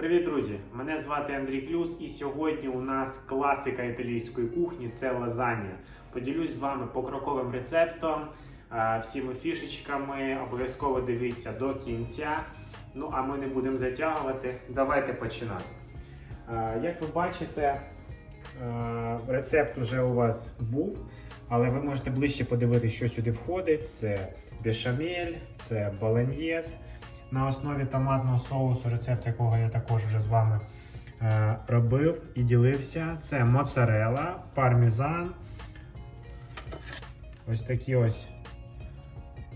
Привіт, друзі! Мене звати Андрій Клюс, і сьогодні у нас класика італійської кухні це лазанья. Поділюсь з вами покроковим рецептом, е, всіми фішечками. Обов'язково дивіться до кінця. Ну а ми не будемо затягувати. Давайте починати. Е, Як ви бачите, е, рецепт уже у вас був, але ви можете ближче подивитися, що сюди входить. Це бешамель, це баланьєз на основі томатного соусу, рецепт якого я також вже з вами робив і ділився. Це моцарела, пармезан. Ось такі ось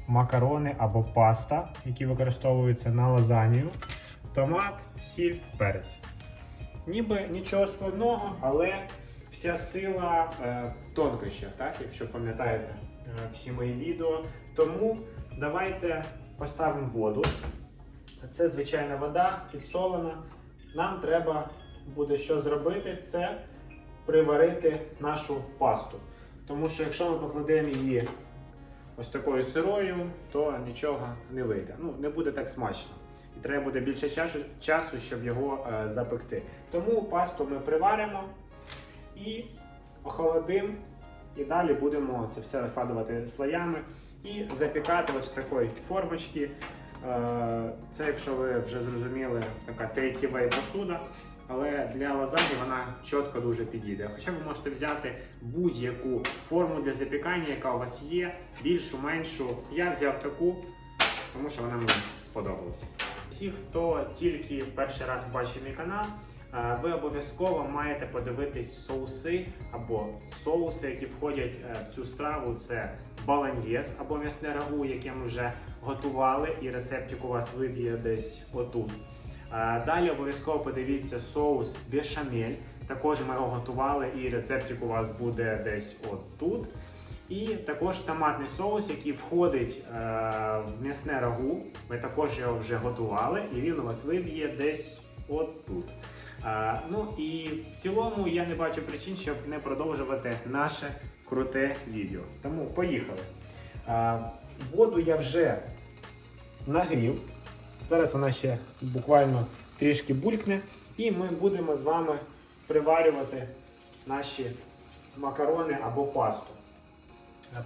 макарони або паста, які використовуються на лазанію, томат, сіль, перець. Ніби нічого складного, але вся сила е, в тонкощах, так? якщо пам'ятаєте е, всі мої відео. Тому давайте поставимо воду. Це звичайна вода, підсолена. Нам треба буде що зробити, це приварити нашу пасту. Тому що якщо ми покладемо її ось такою сирою, то нічого не вийде. Ну, не буде так смачно. І треба буде більше часу, щоб його е, запекти. Тому пасту ми приваримо і охолодимо. І далі будемо це все розкладувати слоями і запікати ось в такої формочці. Е, Це, якщо ви вже зрозуміли, така take-away посуда, але для лазані вона чітко дуже підійде. Хоча ви можете взяти будь-яку форму для запікання, яка у вас є, більшу, меншу. Я взяв таку, тому що вона мені сподобалася. Всі, хто тільки перший раз бачить мій канал, е, ви обов'язково маєте подивитись соуси або соуси, які входять е, в цю страву. Це баланьєс або м'ясне рагу, яке ми вже готували, і рецептик у вас виб'є десь отут. Далі обов'язково подивіться соус бешамель. Також ми його готували, і рецептик у вас буде десь отут. І також томатний соус, який входить е, в м'ясне рагу. Ми також його вже готували, і він у вас виб'є десь отут. Е, ну і в цілому я не бачу причин, щоб не продовжувати наше круте відео. Тому поїхали. Е, воду я вже нагрів. Зараз вона ще буквально трішки булькне, і ми будемо з вами приварювати наші макарони або пасту.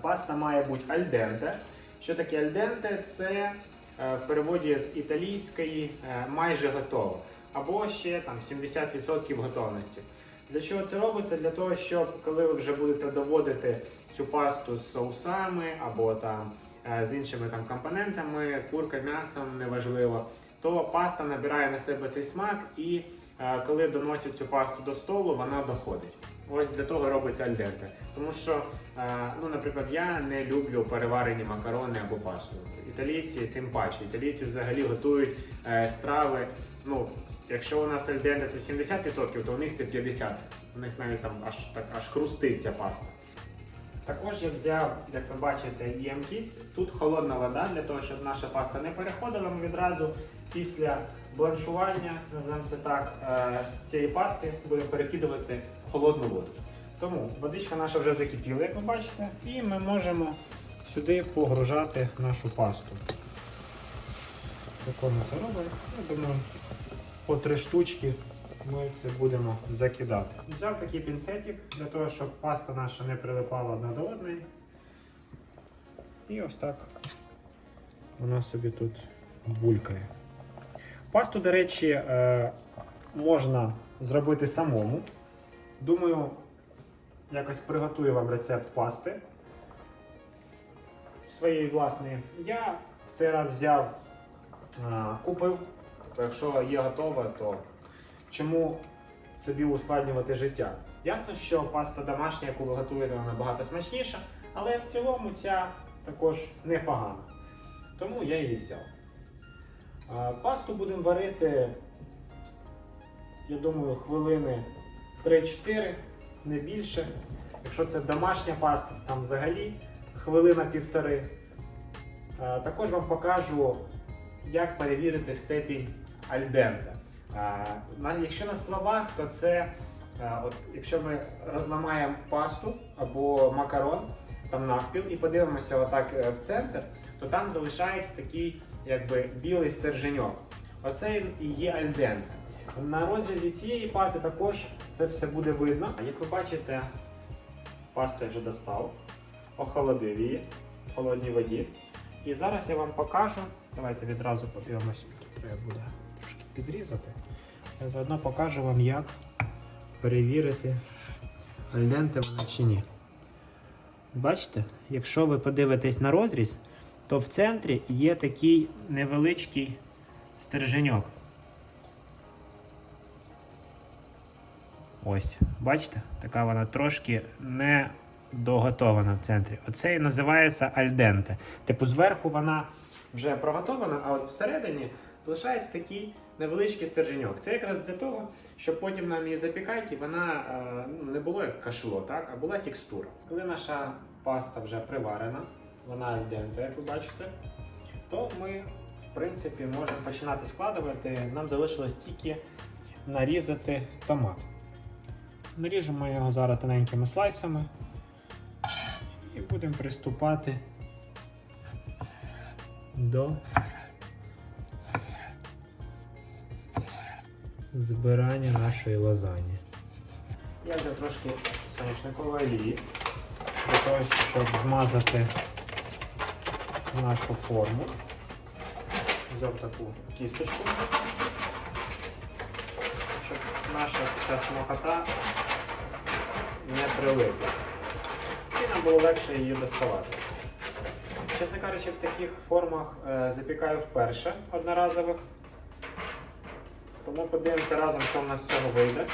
Паста має бути альденте. Що таке альденте? Це е, в переводі з італійської е, майже готово. Або ще там 70% готовності. Для чого це робиться? Для того, щоб коли ви вже будете доводити цю пасту з соусами або там з іншими там компонентами, курка, м'ясом, неважливо, то паста набирає на себе цей смак і е, коли доносять цю пасту до столу, вона доходить. Ось для того робиться альденте. Тому що, е, ну, наприклад, я не люблю переварені макарони або пасту. Італійці тим паче. Італійці взагалі готують е, страви. Ну, якщо у нас альденте це 70%, то у них це 50%. У них навіть там аж так аж хрустить ця паста. Також я взяв, як ви бачите, ємкість. Тут холодна вода для того, щоб наша паста не переходила. Ми відразу після бланшування, називаємо це так, е, цієї пасти будемо перекидувати в холодну воду. Тому водичка наша вже закипіла, як ви бачите, і ми можемо сюди погружати нашу пасту. Тако ми це робимо. Я думаю, по три штучки ми це будемо закидати. Взяв такий пінцетик для того, щоб паста наша не прилипала одна до одної. І ось так вона собі тут булькає. Пасту, до речі, е, можна зробити самому. Думаю, якось приготую вам рецепт пасти своєї власної. Я в цей раз взяв, е, купив. Тобто, якщо є готова, то чому собі ускладнювати життя? Ясно, що паста домашня, яку ви готуєте, вона набагато смачніша, але в цілому ця також непогана. Тому я її взяв. Пасту будемо варити, я думаю, хвилини 3-4, не більше. Якщо це домашня паста, там взагалі хвилина півтори. Е, Також вам покажу, як перевірити степінь альденте. Якщо на словах, то це от, якщо ми розламаємо пасту або макарон там навпіл і подивимося отак е, в центр, то там залишається такий якби білий стерженьок. Оце і є альденте. На розрізі цієї пасти також це все буде видно. Як ви бачите, пасту я вже достав, охолодив її в холодній воді. І зараз я вам покажу. Давайте відразу подивимось, тут треба буде трошки підрізати. Я заодно покажу вам, як перевірити, альденте вона чи ні. Бачите, якщо ви подивитесь на розріз, то в центрі є такий невеличкий стерженьок. Ось, бачите, така вона трошки не доготована в центрі. Оце і називається альденте. Типу, зверху вона вже проготована, а от всередині залишається такий невеличкий стерженьок. Це якраз для того, щоб потім нам її запікати, і вона е, ну, не було як кашло, так, а була текстура. Коли наша паста вже приварена, вона альденте, як ви бачите, то ми, в принципі, можемо починати складувати. Нам залишилось тільки нарізати томат. Наріжемо його зараз тоненькими слайсами і будемо приступати до збирання нашої лазані. Я взяв трошки соняшникової олії для того, щоб змазати нашу форму. Взяв таку кісточку, щоб наша вся смакота не прилипла. І нам було легше її доставати. Чесно кажучи, в таких формах е, запікаю вперше одноразових. Тому подивимося разом, що в нас з цього вийде.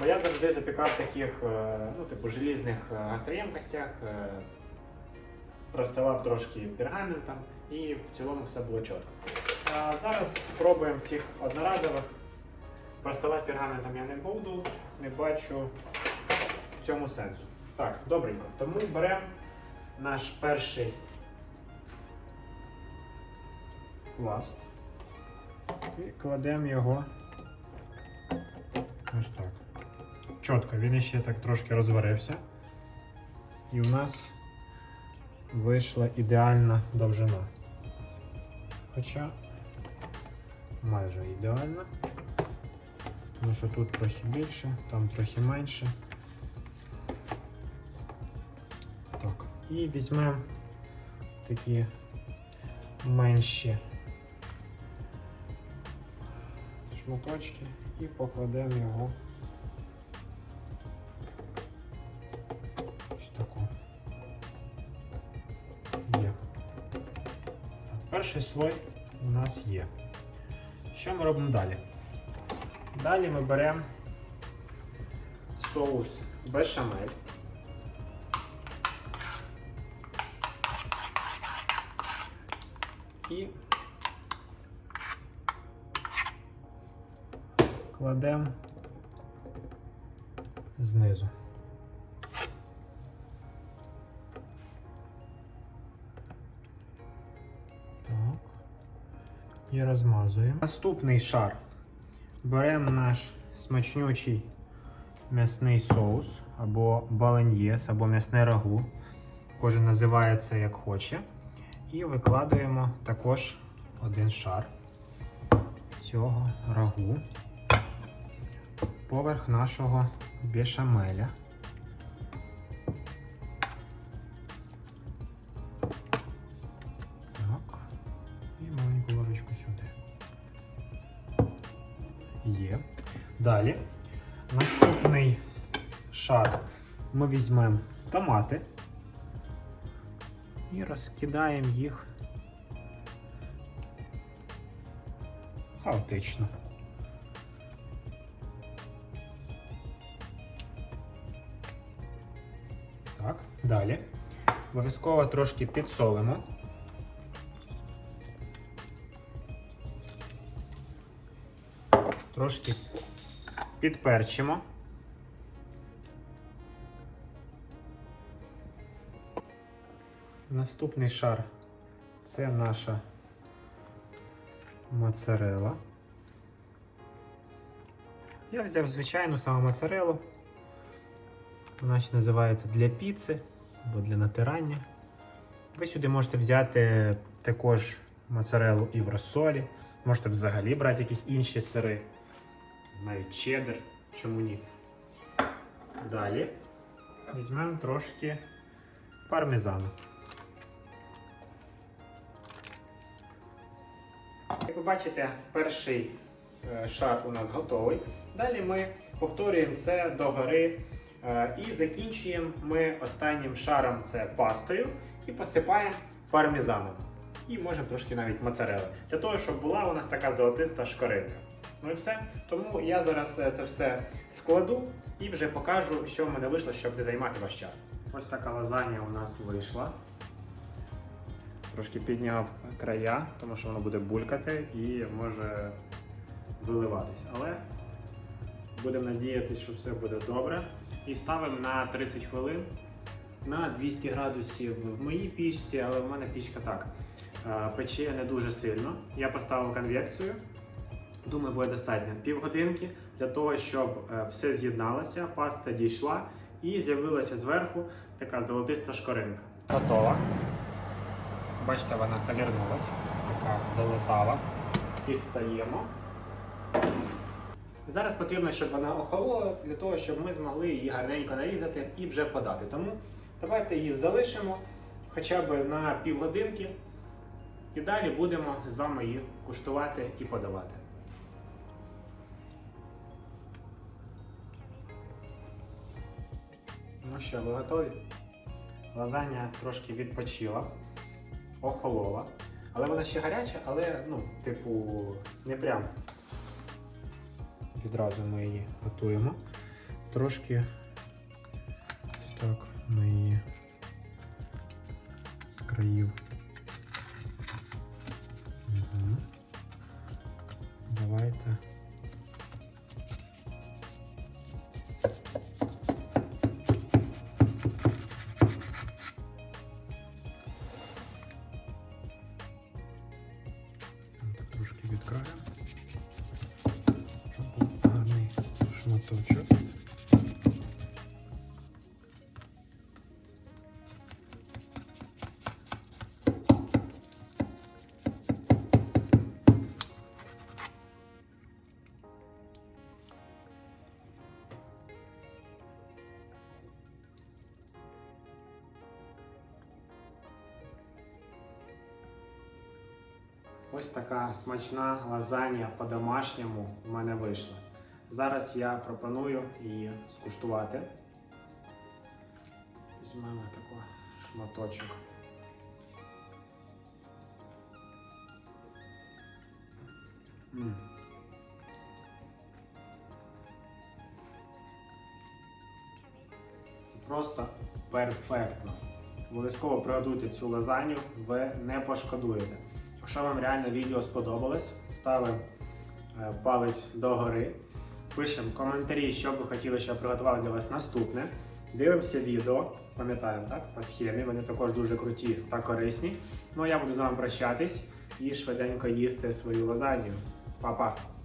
Бо я завжди запікав таких, е, ну, типу, желізних е, гастроємкостях, е, розстилав трошки пергаментом і в цілому все було чітко. А зараз спробуємо цих одноразових. Розставати пергаментом я не буду, не бачу в цьому сенсу. Так, добренько. Тому беремо наш перший пласт і кладемо його ось так. Чітко, він ще так трошки розварився. І у нас вийшла ідеальна довжина. Хоча майже ідеальна. Тому що тут трохи більше, там трохи менше. Так. І візьмемо такі менші шматочки і покладемо його ось таку. Є. Так, перший слой у нас є. Що ми робимо далі? Далі ми беремо соус бешамель. Кладемо знизу. Так. І розмазуємо. Наступний шар. Беремо наш смачнючий м'ясний соус або баланьєс, або м'ясне рагу. Кожен називає це як хоче. І викладаємо також один шар цього рагу поверх нашого бешамеля. Так. І маленьку ложечку сюди. Є. Далі. Наступний шар ми візьмемо томати і розкидаємо їх хаотично. Далі обов'язково трошки підсолимо. Трошки підперчимо. Наступний шар це наша моцарела. Я взяв звичайну саму моцарелу. Вона ще називається для піци або для натирання. Ви сюди можете взяти також моцарелу і в розсолі. Можете взагалі брати якісь інші сири, навіть чеддер, чому ні. Далі візьмемо трошки пармезану. Як ви бачите, перший е, шар у нас готовий. Далі ми повторюємо це догори і закінчуємо ми останнім шаром це пастою і посипаємо пармезаном. І можемо трошки навіть моцарели. Для того, щоб була у нас така золотиста шкоринка. Ну і все. Тому я зараз е, це все складу і вже покажу, що в мене вийшло, щоб не займати ваш час. Ось така лазанья у нас вийшла. Трошки підняв края, тому що воно буде булькати і може виливатись. Але будемо надіятися, що все буде добре. І ставимо на 30 хвилин на 200 градусів в моїй пічці, але в мене пічка так е, пече не дуже сильно. Я поставив конвекцію. Думаю, буде достатньо півгодинки для того, щоб е, все з'єдналося, паста дійшла і з'явилася зверху така золотиста шкоринка. Готова. Бачите, вона колірнулась, така золотава. Дістаємо. Зараз потрібно, щоб вона охолола для того, щоб ми змогли її гарненько нарізати і вже подати. Тому давайте її залишимо хоча б на півгодинки. І далі будемо з вами її куштувати і подавати. Ну що, ви готові? Лазанья трошки відпочила, охолола. Але вона ще гаряча, але, ну, типу, не прям. Відразу ми її готуємо. Трошки ось так ми її з країв. Угу. Давайте. Так, трошки від Шматочок. Ось така смачна лазанья по-домашньому в мене вийшла. Зараз я пропоную її скуштувати. Візьмемо такий шматочок. М. Це просто перфектно. Обов'язково приготуйте цю лазанью, ви не пошкодуєте. Якщо вам реально відео сподобалось, ставимо е, палець догори, пишемо коментарі, що б ви хотіли, щоб я приготував для вас наступне. Дивимося відео, пам'ятаємо так, по схемі, вони також дуже круті та корисні. Ну а я буду з вами прощатись і швиденько їсти свою лазанью. Па-па!